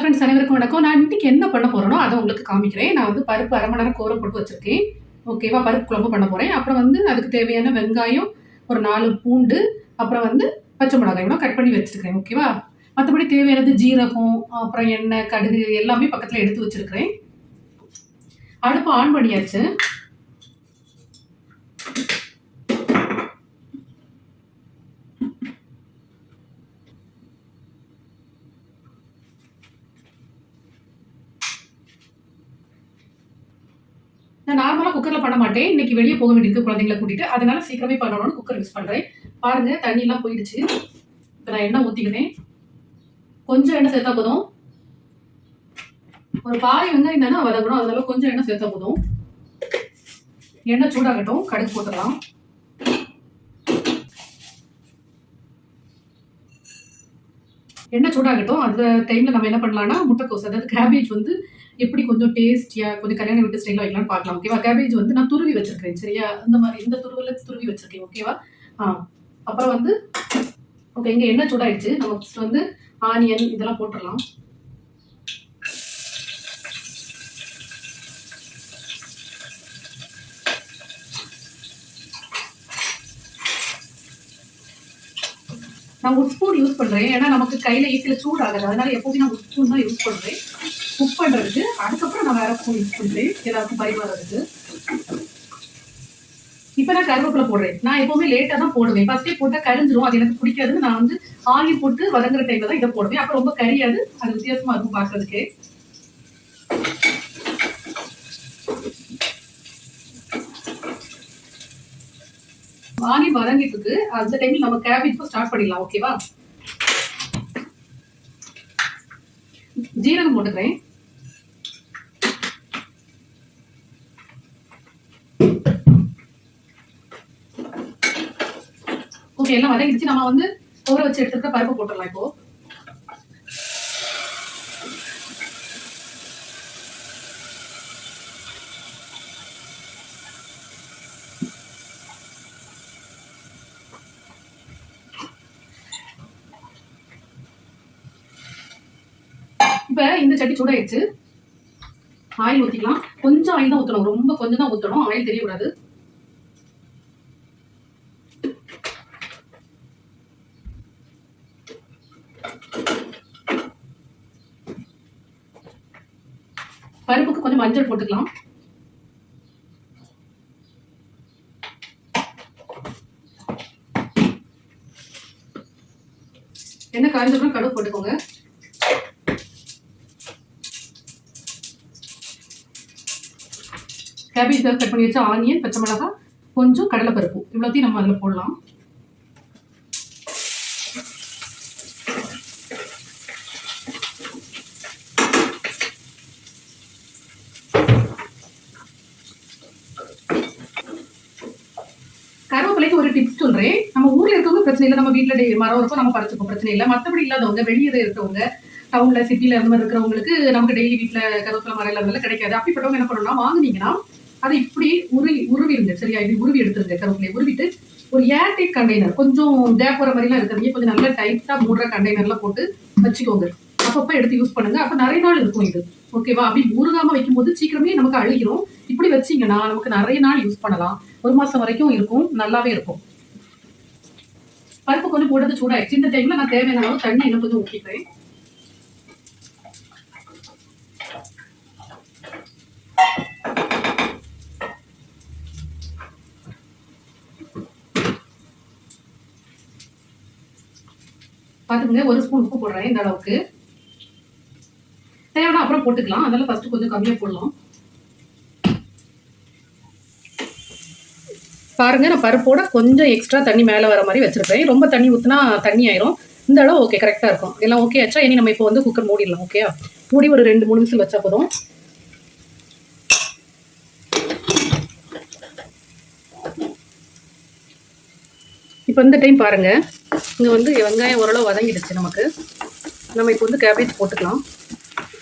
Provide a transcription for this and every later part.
Friends அனைவருக்கும் வணக்கம். நான் இன்னைக்கு என்ன பண்ண போறேனோ அதை உங்களுக்கு காமிக்கிறேன். நான் வந்து பருப்பு அரை மணி நேரம் கோர போட்டு வச்சிருக்கேன். ஓகேவா பருப்பு குழம்பு பண்ண போறேன். அப்புறம் வந்து அதுக்கு தேவையான வெங்காயம் ஒரு நாலு பூண்டு அப்புறம் வந்து பச்சை மிளகாய் இவ்வளோ கட் பண்ணி வச்சிருக்கிறேன். ஓகேவா மற்றபடி தேவையானது ஜீரகம் அப்புறம் எண்ணெய் கடுகு எல்லாமே பக்கத்தில் எடுத்து வச்சிருக்கிறேன். அடுப்பு ஆன் பண்ணியாச்சு. நான் நார்மலாக குக்கரில் பண்ண மாட்டேன். இன்னைக்கு வெளியே போக வேண்டியிருக்கு குழந்தைங்களை கூட்டிட்டு. அதனால சீக்கிரமே பண்ணணும்னு குக்கர் யூஸ் பண்ணுறேன் பாருங்க தண்ணியெல்லாம் போயிடுச்சு. இப்போ நான் எண்ணெய் ஊற்றிக்கினேன் கொஞ்சம் எண்ணெய் சேர்த்தா போதும். ஒரு பாய் வெங்காயம் தானே வதக்கணும். அதனால கொஞ்சம் எண்ணெய் சேர்த்தா போதும். எண்ணெய் சூடாகட்டும். கடுகு போட்டுடலாம் எண்ணெய் சூடாகட்டும் அந்த டைமில் நம்ம என்ன பண்ணலாம்னா முட்டைக்கோஸ் அதாவது கேபேஜ் வந்து எப்படி கொஞ்சம் டேஸ்டியாக கொஞ்சம் கல்யாணம் விட்டு ஸ்டைலில் வைக்கலாம்னு பார்க்கலாம் ஓகேவா கேபேஜ் வந்து நான் துருவி வச்சிருக்கேன் சரியா? அந்த மாதிரி இந்த துருவில் துருவி வச்சிருக்கேன் ஓகேவா ஆ. அப்புறம் வந்து ஓகே இங்கே எண்ணெய் சூடாயிடுச்சு. நம்ம ஃபஸ்ட் வந்து ஆனியன் இதெல்லாம் போட்டுடலாம். நான் உட் ஸ்பூன் யூஸ் பண்ணுறேன் ஏன்னா நமக்கு கையில் ஈஸியில் ஆகுது அதனால எப்போவுமே நான் உட் ஸ்பூன் தான் யூஸ் பண்ணுறேன் குக் பண்ணுறதுக்கு அதுக்கப்புறம் நான் வேற ஸ்பூன் யூஸ் பண்ணுறேன் எல்லாருக்கும் பரிமாறதுக்கு. இப்போ நான் கருவேப்பிலை போடுறேன். நான் எப்பவுமே லேட்டாக தான் போடுவேன். ஃபர்ஸ்டே போட்டால் கரிஞ்சிரும். அது எனக்கு பிடிக்காதுன்னு நான் வந்து ஆயில் போட்டு வதங்குற டைம்ல தான் இதை போடுவேன். அப்போ ரொம்ப கரியாது. அது வித்தியாசமா இருக்கும் பார்க்கறதுக்கு. ஆனியன் வதங்கிட்டு இருக்கு அந்த டைம்ல நம்ம கேபேஜ் ஸ்டார்ட் பண்ணிடலாம் ஓகேவா ஜீரகம் போட்டுக்கிறேன். ஓகே எல்லாம் வதங்கிடுச்சு. நம்ம வந்து ஊற வச்சு எடுத்துக்கிட்ட பருப்பு போட்டுடலாம் இப்போ. இப்போ இந்த சட்டி சுடாயிடுச்சு. ஆயில் ஊத்திக்கலாம். கொஞ்சம் ஆயில் தான் ஊத்தணும். ரொம்ப கொஞ்சம் தான் ஊத்தணும். ஆயில் தெரியக்கூடாது. பருப்புக்கு கொஞ்சம் மஞ்சள் போட்டுக்கலாம். என்ன காய்ஞ்சப்பறம் கடுகு போட்டுக்கோங்க. கேபேஜ் கட் பண்ணி வச்ச ஆனியன் பச்சை மிளகாய் கொஞ்சம் கடலைப்பருப்பு. இவ்வளோத்தையும் நம்ம அதில் போடலாம். கருவேப்பிலைக்கு ஒரு டிப்ஸ் சொல்றேன். நம்ம ஊர்ல இருக்கவங்க பிரச்சனை இல்லை. நம்ம வீட்டுல மரம் இருக்கும் நம்ம பறிச்சுப்போம். பிரச்சனை இல்லை. மற்றபடி இல்லாதவங்க வெளியே இருக்கவங்க டவுன்ல சிட்டில அந்த மாதிரி இருக்கிறவங்களுக்கு நமக்கு டெய்லி வீட்டுல கருவேப்பிலை மரம் இல்லாதவங்க கிடைக்காது. அப்படிப்பட்டவங்க என்ன பண்ணணும்னா வாங்குனீங்கன்னா அதை இப்படி உருவி உருவிடுங்க சரியா? இப்படி உருவி எடுத்துருங்க கருவேப்பிலையை உருவிட்டு ஒரு ஏர்டைட் கண்டெய்னர் கொஞ்சம் தேப் போற மாதிரிலாம் இருக்காதீங்க கொஞ்சம் நல்லா டைட்டா மூடுற கண்டெய்னர்ல போட்டு வச்சுக்கோங்க. அப்பப்போ எடுத்து யூஸ் பண்ணுங்க. அப்ப நிறைய நாள் இருக்கும் இது. ஓகேவா அப்படி ஊறுகாம வைக்கும்போது சீக்கிரமே நமக்கு அழுகிறோம் இப்படி வச்சீங்கன்னா நமக்கு நிறைய நாள் யூஸ் பண்ணலாம். ஒரு மாசம் வரைக்கும் இருக்கும். நல்லாவே இருக்கும். பருப்பு கொஞ்சம் போடுறது சூடாயிடுச்சு. இந்த டைம்ல நான் தேவையான அளவு தண்ணி இன்னும் கொஞ்சம் ஊற்றிக்கிறேன் பாத்துக்கங்க ஒரு ஸ்பூன் உப்பு போடுறேன் இந்த அளவுக்கு. தேவைன்னா அப்புறம் போட்டுக்கலாம். அதெல்லாம் ஃபர்ஸ்ட் கொஞ்சம் கம்மியா போடலாம். பாருங்க நான் பருப்போட கொஞ்சம் எக்ஸ்ட்ரா தண்ணி மேலே வர மாதிரி வச்சிருப்பேன். ரொம்ப தண்ணி ஊற்றினா தண்ணி ஆயிரும். இந்த அளவு ஓகே கரெக்டாக இருக்கும். எல்லாம் ஓகே ஆச்சா இனி நம்ம இப்போ வந்து குக்கர் மூடிடலாம் ஓகே மூடி ஒரு ரெண்டு மூணு நிமிஷம் வச்சா போதும். இப்போ இந்த டைம் பாருங்க. இங்கே வந்து வெங்காயம் ஓரளவு வதங்கிடுச்சு நமக்கு. நம்ம இப்போ வந்து கேபேஜ் போட்டுக்கலாம்.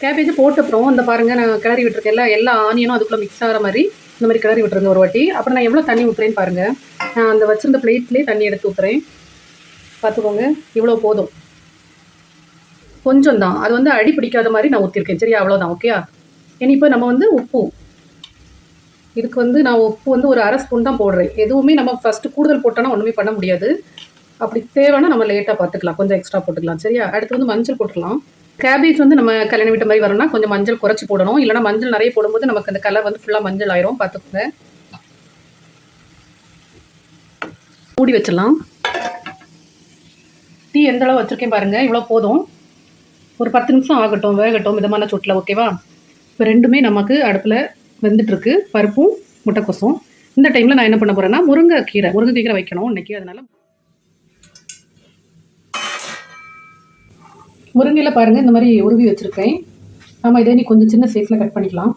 கேபேஜ் போட்ட அப்புறம் இந்த பாருங்கள் நான் கிளறி விட்டுருக்கேன் எல்லா எல்லா ஆனியனும் அதுக்குள்ளே மிக்ஸ் ஆகிற மாதிரி இந்த மாதிரி கிளறி விட்டுருங்க ஒரு வாட்டி. அப்புறம் நான் எவ்வளோ தண்ணி ஊற்றுறேன்னு பாருங்கள் நான் அந்த வச்சிருந்த பிளேட்லேயே தண்ணி எடுத்து ஊற்றுறேன் பார்த்துக்கோங்க இவ்வளோ போதும். கொஞ்சம் தான் அது வந்து அடி பிடிக்காத மாதிரி நான் ஊற்றிருக்கேன் சரியா? அவ்வளோதான் ஓகேயா இனி இப்போ நம்ம வந்து உப்பு. இதுக்கு வந்து நான் உப்பு வந்து ஒரு அரை ஸ்பூன் தான் போடுறேன். எதுவுமே நம்ம ஃபஸ்ட்டு கூடுதல் போட்டோன்னா ஒன்றுமே பண்ண முடியாது. அப்படி தேவைன்னா நம்ம லேட்டாக பார்த்துக்கலாம். கொஞ்சம் எக்ஸ்ட்ரா போட்டுக்கலாம். சரியா? அடுத்து வந்து மஞ்சள் போட்டுக்கலாம் கேபேஜ் வந்து நம்ம கல்யாணம் விட்ட மாதிரி வரணும்னா கொஞ்சம் மஞ்சள் குறைச்சி போடணும். இல்லைனா மஞ்சள் நிறைய போடும்போது நமக்கு அந்த கலர் வந்து ஃபுல்லாக மஞ்சள் ஆயிரும். பார்த்துக்கோங்க. மூடி வச்சிடலாம். டீ எந்த அளவு வச்சுருக்கேன் பாருங்கள் இவ்வளோ போதும். ஒரு பத்து நிமிஷம் ஆகட்டும் வேகட்டும் மிதமான சூட்டில் ஓகேவா இப்போ ரெண்டுமே நமக்கு அடுப்பில் வெந்துட்டுருக்கு. பருப்பும் முட்டைக்கோசும். இந்த டைமில் நான் என்ன பண்ண போகிறேன்னா முருங்கைக்கீரை முருங்கைக்கீரை வைக்கணும் இன்னைக்கு. அதனால் முருங்கையில் பாருங்கள் இந்த மாதிரி உருவி வச்சுருக்கேன். நம்ம இதே நீ கொஞ்சம் சின்ன சைஸில் கட் பண்ணிக்கலாம்.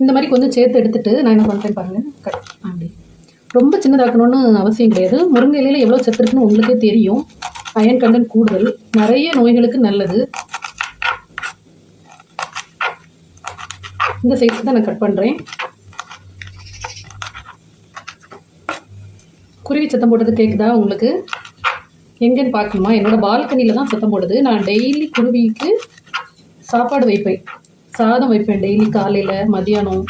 இந்த மாதிரி கொஞ்சம் சேர்த்து எடுத்துட்டு நான் என்ன பண்ணுறேன் பாருங்கள் கட் அப்படி ரொம்ப சின்னதாக்கணும்னு அவசியம் கிடையாது. முருங்கை இலையில எவ்வளோ சத்து இருக்குன்னு உங்களுக்கே தெரியும். அயன் கண்டன் கூடுதல். நிறைய நோய்களுக்கு நல்லது. இந்த சைஸ் தான் நான் கட் பண்ணுறேன் குருவி சத்தம் போட்டது கேட்குதா உங்களுக்கு? எங்கேன்னு பார்க்கணுமா? என்னோட பால்கனியில் தான் சத்தம் போடுது. நான் டெய்லி குருவிக்கு சாப்பாடு வைப்பேன். சாதம் வைப்பேன் டெய்லி காலையில் மதியானம்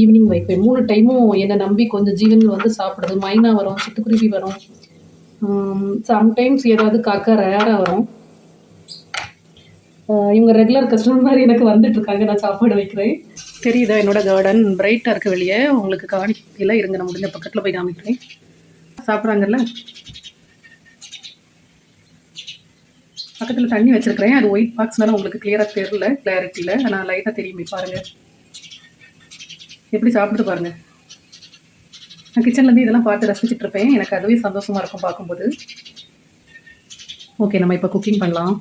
ஈவினிங் வைப்பேன். மூணு டைமும் என்னை நம்பி கொஞ்சம் ஜீவன்கள் வந்து சாப்பிடுது. மைனா வரும் சிட்டுக்குருவி வரும். சம்டைம்ஸ் ஏதாவது காக்கா ரேராக வரும். இவங்க ரெகுலர் கஸ்டமர் மாதிரி எனக்கு வந்துட்டு இருக்காங்க. நான் சாப்பாடு வைக்கிறேன். தெரியுதா? என்னோட கார்டன் பிரைட்டாக இருக்க வெளியே. உங்களுக்கு காணிக்கையில் இருங்க. நான் முடிஞ்ச பக்கத்தில் போய் காமிக்கிறேன். சாப்பிட்றாங்கல்ல? பக்கத்தில் தண்ணி வச்சுருக்கிறேன். அது ஒயிட் பாக்ஸ்னால உங்களுக்கு கிளியராக தெரியல கிளாரிட்டியில் ஆனால் லைட்டாக தெரியுமே. பாருங்கள் எப்படி சாப்பிட்டு பாருங்கள் நான் கிச்சன்லேருந்து இதெல்லாம் பார்த்து ரசிச்சுட்டு இருப்பேன். எனக்கு அதுவே சந்தோஷமாக இருக்கும் பார்க்கும்போது. ஓகே நம்ம இப்போ குக்கிங் பண்ணலாம்.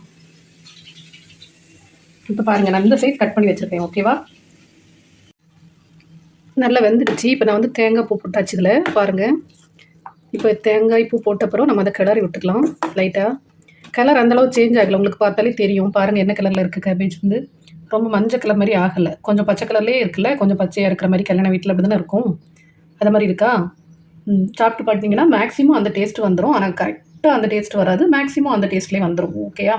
இப்போ பாருங்கள் நான் இந்த சைஸ் கட் பண்ணி வச்சுருப்பேன் ஓகேவா நல்லா வெந்துடுச்சு. இப்போ நான் வந்து தேங்காய் பூ போட்டாச்சு இதில். பாருங்கள் இப்போ தேங்காய் பூ போட்ட அப்புறம் நம்ம அதை கிளறி விட்டுக்கலாம். லைட்டாக கலர் அந்தளவு சேஞ்ச் ஆகலை. உங்களுக்கு பார்த்தாலே தெரியும். பாருங்கள் என்ன கலரில் இருக்குது கேபேஜ் வந்து. ரொம்ப மஞ்சள் கலர் மாதிரி ஆகலை. கொஞ்சம் பச்சை கலர்லேயே இருக்குல்ல. கொஞ்சம் பச்சையாக இருக்கிற மாதிரி கல்யாண வீட்டில் அப்படி தானே இருக்கும். அது மாதிரி இருக்கா? ம், சாப்பிட்டு பார்த்தீங்கன்னா மேக்ஸிமம் அந்த டேஸ்ட் வந்துடும் ஆனால் கரெக்டாக அந்த டேஸ்ட் வராது. மேக்ஸிமம் அந்த டேஸ்ட்லேயே வந்துடும் ஓகேயா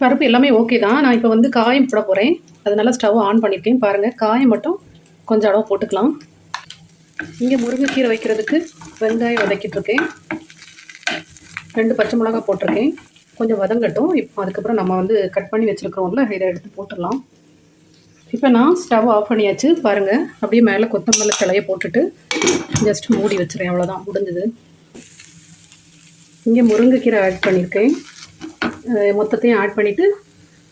பருப்பு எல்லாமே ஓகே தான். நான் இப்போ வந்து காயம் போட போகிறேன் அதனால ஸ்டவ் ஆன் பண்ணியிருக்கேன். பாருங்கள் காயம் மட்டும் கொஞ்சம் அளவு போட்டுக்கலாம். இங்கே முருங்கைக்கீரை வைக்கிறதுக்கு வெங்காயம் வதக்கிட்டுருக்கேன். ரெண்டு பச்சை மிளகாய் போட்டிருக்கேன். கொஞ்சம் வதங்கட்டும். இப்போ அதுக்கப்புறம் நம்ம வந்து கட் பண்ணி வச்சுருக்கிறோம்ல இதை எடுத்து போட்டுடலாம். இப்போ நான் ஸ்டவ் ஆஃப் பண்ணியாச்சு. பாருங்கள் அப்படியே மேலே கொத்தமல்லி கிளைய போட்டுட்டு ஜஸ்ட் மூடி வச்சுறேன் அவ்வளோதான் முடிஞ்சது. இங்கே முருங்கைக்கீரை ஆட் பண்ணியிருக்கேன். மொத்தத்தையும் ஆட் பண்ணிவிட்டு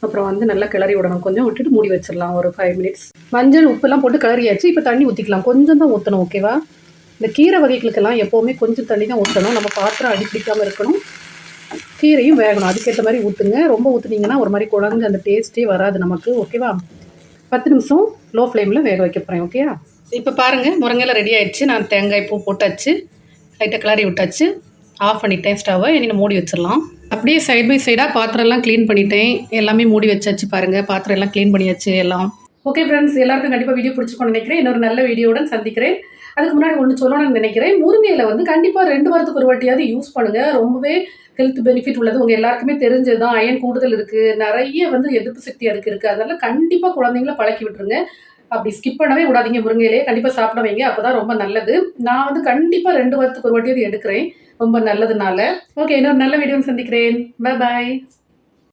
அப்புறம் வந்து நல்லா கிளறி விடணும். கொஞ்சம் விட்டுட்டு மூடி வச்சிடலாம். ஒரு ஃபைவ் மினிட்ஸ் மஞ்சள் உப்புலாம் போட்டு கிளறியாச்சு. இப்போ தண்ணி ஊற்றிக்கலாம் கொஞ்சம் தான் ஊற்றணும் ஓகேவா இந்த கீரை வகைகளுக்கெல்லாம் எப்போவுமே கொஞ்சம் தண்ணி தான் ஊற்றணும் நம்ம பாத்திரம் அடிப்பிடிக்காமல் இருக்கணும். கீரையும் வேகணும். அதுக்கேற்ற மாதிரி ஊற்றுங்க ரொம்ப ஊற்றுனீங்கன்னா ஒரு மாதிரி குழஞ்சு அந்த டேஸ்ட்டே வராது நமக்கு ஓகேவா பத்து நிமிஷம் லோ ஃப்ளேமில் வேக வைக்க போகிறேன் ஓகேயா இப்போ பாருங்கள் முருங்கையில் ரெடி ஆயிடுச்சு. நான் தேங்காய் பூ போட்டாச்சு. லைட்டாக கிளறி விட்டாச்சு. ஆஃப் பண்ணிட்டேன் ஸ்டவ்வை இனி மூடி வச்சிடலாம். அப்படியே சைட் பை சைடாக பாத்திரம்லாம் க்ளீன் பண்ணிட்டேன். எல்லாமே மூடி வச்சாச்சு பாருங்கள் பாத்திரம் எல்லாம் க்ளீன் பண்ணியாச்சு எல்லாம். ஓகே ஃப்ரெண்ட்ஸ் எல்லாருக்கும் கண்டிப்பாக வீடியோ பிடிச்சிக்கணும்னு நினைக்கிறேன். இன்னொரு நல்ல வீடியோடு சந்திக்கிறேன். அதுக்கு முன்னாடி ஒன்று சொல்லணும்னு நினைக்கிறேன். முருங்கையில் வந்து கண்டிப்பாக ரெண்டு வாரத்துக்கு ஒரு வாட்டியாவது யூஸ் பண்ணுங்கள் ரொம்பவே ஹெல்த் பெனிஃபிட் உள்ளது. உங்கள் எல்லாருக்குமே தெரிஞ்சது தான் அயன் கூடுதல் இருக்குது நிறைய வந்து எதிர்ப்பு சக்தி அதுக்கு இருக்குது அதனால் கண்டிப்பாக குழந்தைங்கள பழக்கி விட்டுருங்க. அப்படி ஸ்கிப் பண்ணவே விடாதீங்க முருங்கையிலே கண்டிப்பாக சாப்பிட வைங்க. அப்போ தான் ரொம்ப நல்லது. நான் வந்து கண்டிப்பாக ரெண்டு வாரத்துக்கு ஒரு வாட்டியாவது எடுக்கிறேன். ரொம்ப நல்லதுனால. ஓகே இன்னொரு நல்ல வீடியோ சந்திக்கிறேன். Bye bye